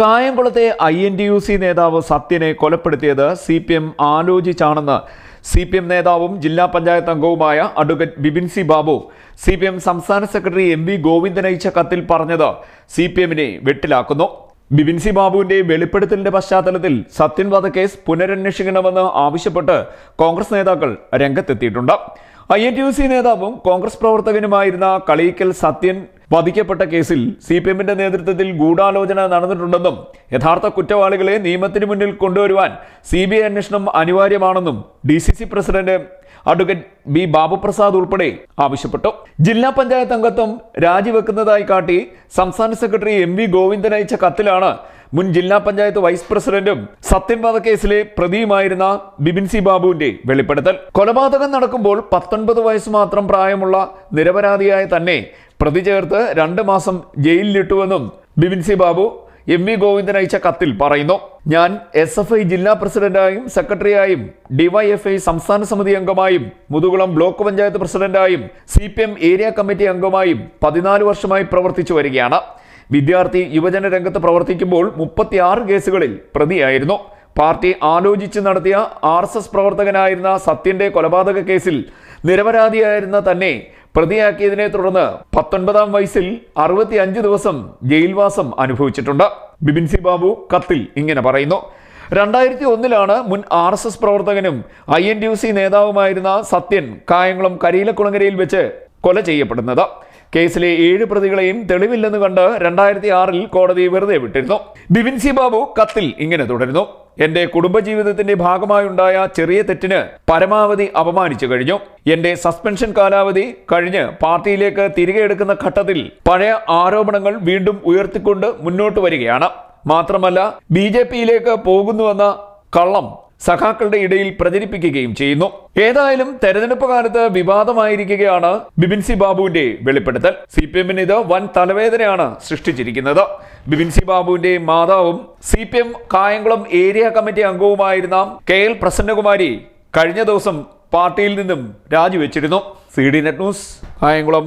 കായംകുളത്തെ I N D U C നേതാവ് സത്യനെ കൊലപ്പെടുത്തിയത് സി പി എം ആലോചിച്ചാണെന്ന് സി പി എം നേതാവും ജില്ലാ പഞ്ചായത്ത് അംഗവുമായ advocate Bibin C Babu C P M സംസ്ഥാന സെക്രട്ടറി എം വി ഗോവിന്ദൻ അയച്ച കത്തിൽ പറഞ്ഞത് സി പി എമ്മിനെ വെട്ടിലാക്കുന്നു. ബിബിൻ സി ബാബുവിന്റെ വെളിപ്പെടുത്തലിന്റെ പശ്ചാത്തലത്തിൽ സത്യൻ വധക്കേസ് പുനരന്വേഷിക്കണമെന്ന് ആവശ്യപ്പെട്ട് കോൺഗ്രസ് നേതാക്കൾ രംഗത്തെത്തിയിട്ടുണ്ട്. I N T U C നേതാവും കോൺഗ്രസ് പ്രവർത്തകനുമായിരുന്ന കളിയിക്കൽ സത്യൻ വധിക്കപ്പെട്ട കേസിൽ സി പി എമ്മിന്റെ നേതൃത്വത്തിൽ ഗൂഢാലോചന നടന്നിട്ടുണ്ടെന്നും യഥാർത്ഥ കുറ്റവാളികളെ നിയമത്തിന് മുന്നിൽ കൊണ്ടുവരുവാൻ സി ബി ഐ അന്വേഷണം അനിവാര്യമാണെന്നും D C C president advocate B Babuprasad ഉൾപ്പെടെ ആവശ്യപ്പെട്ടു. ജില്ലാ പഞ്ചായത്ത് അംഗത്വം രാജിവെക്കുന്നതായി കാട്ടി സംസ്ഥാന സെക്രട്ടറി എം വി ഗോവിന്ദൻ അയച്ച കത്തിലാണ് മുൻ ജില്ലാ പഞ്ചായത്ത് വൈസ് പ്രസിഡന്റും സത്യൻ കേസിലെ പ്രതിയുമായിരുന്ന ബിബിൻ സി ബാബുവിന്റെ വെളിപ്പെടുത്തൽ. കൊലപാതകം നടക്കുമ്പോൾ പത്തൊൻപത് വയസ്സ് മാത്രം പ്രായമുള്ള നിരപരാധിയായ തന്നെ പ്രതി ചേർത്ത് രണ്ട് മാസം ജയിലിലിട്ടുവെന്നും Bibin C Babu M V Govindan അയച്ച കത്തിൽ പറയുന്നു. ഞാൻ എസ് എഫ് ഐ ജില്ലാ പ്രസിഡന്റായും സെക്രട്ടറിയായും ഡിവൈഎഫ്ഐ സംസ്ഥാന സമിതി അംഗമായും Muthukulam block panchayat പ്രസിഡന്റായും C P M area committee അംഗമായും പതിനാല് വർഷമായി പ്രവർത്തിച്ചു വരികയാണ്. വിദ്യാർത്ഥി യുവജന രംഗത്ത് പ്രവർത്തിക്കുമ്പോൾ മുപ്പത്തിയാറ് കേസുകളിൽ പ്രതിയായിരുന്നു. പാർട്ടി ആലോചിച്ച് നടത്തിയ ആർ എസ് എസ് പ്രവർത്തകനായിരുന്ന സത്യന്റെ കൊലപാതക കേസിൽ നിരപരാധിയായിരുന്ന തന്നെ പ്രതിയാക്കിയതിനെ തുടർന്ന് പത്തൊൻപതാം വയസ്സിൽ അറുപത്തി അഞ്ച് ദിവസം ജയിൽവാസം അനുഭവിച്ചിട്ടുണ്ട്. ബിബിൻസി ബാബു കത്തിൽ ഇങ്ങനെ പറയുന്നു. രണ്ടായിരത്തി ഒന്നിലാണ് മുൻ ആർ എസ് എസ് പ്രവർത്തകനും I N D U C നേതാവുമായിരുന്ന Sathyan Kayamkulam കരിയിലക്കുളങ്ങരയിൽ വെച്ച് കൊല ചെയ്യപ്പെടുന്നത്. കേസിലെ ഏഴ് പ്രതികളെയും തെളിവില്ലെന്ന് കണ്ട് രണ്ടായിരത്തി ആറിൽ കോടതി വെറുതെ വിട്ടിരുന്നു. ബിബിൻസി ബാബു കത്തിൽ ഇങ്ങനെ തുടരുന്നു. എന്റെ കുടുംബജീവിതത്തിന്റെ ഭാഗമായുണ്ടായ ചെറിയ തെറ്റിന് പരമാവധി അപമാനിച്ചു കഴിഞ്ഞു. എന്റെ സസ്പെൻഷൻ കാലാവധി കഴിഞ്ഞ് പാർട്ടിയിലേക്ക് തിരികെ എടുക്കുന്ന ഘട്ടത്തിൽ പഴയ ആരോപണങ്ങൾ വീണ്ടും ഉയർത്തിക്കൊണ്ട് മുന്നോട്ട് വരികയാണ്. മാത്രമല്ല ബി ജെ പിയിലേക്ക് പോകുന്നുവെന്ന കള്ളം സഖാക്കളുടെ ഇടയിൽ പ്രചരിപ്പിക്കുകയും ചെയ്യുന്നു. ഏതായാലും തെരഞ്ഞെടുപ്പ് കാലത്ത് വിവാദമായിരിക്കുകയാണ് ബിബിൻ സി ബാബുവിന്റെ വെളിപ്പെടുത്തൽ. സി പി എമ്മിന് ഇത് വൻ തലവേദനയാണ് സൃഷ്ടിച്ചിരിക്കുന്നത്. ബിബിൻ സി ബാബുവിന്റെ മാതാവും C P M Kayamkulam area committee അംഗവുമായിരുന്ന K L Prasannakumari കഴിഞ്ഞ ദിവസം പാർട്ടിയിൽ നിന്നും രാജിവെച്ചിരുന്നു. C D net news Kayamkulam.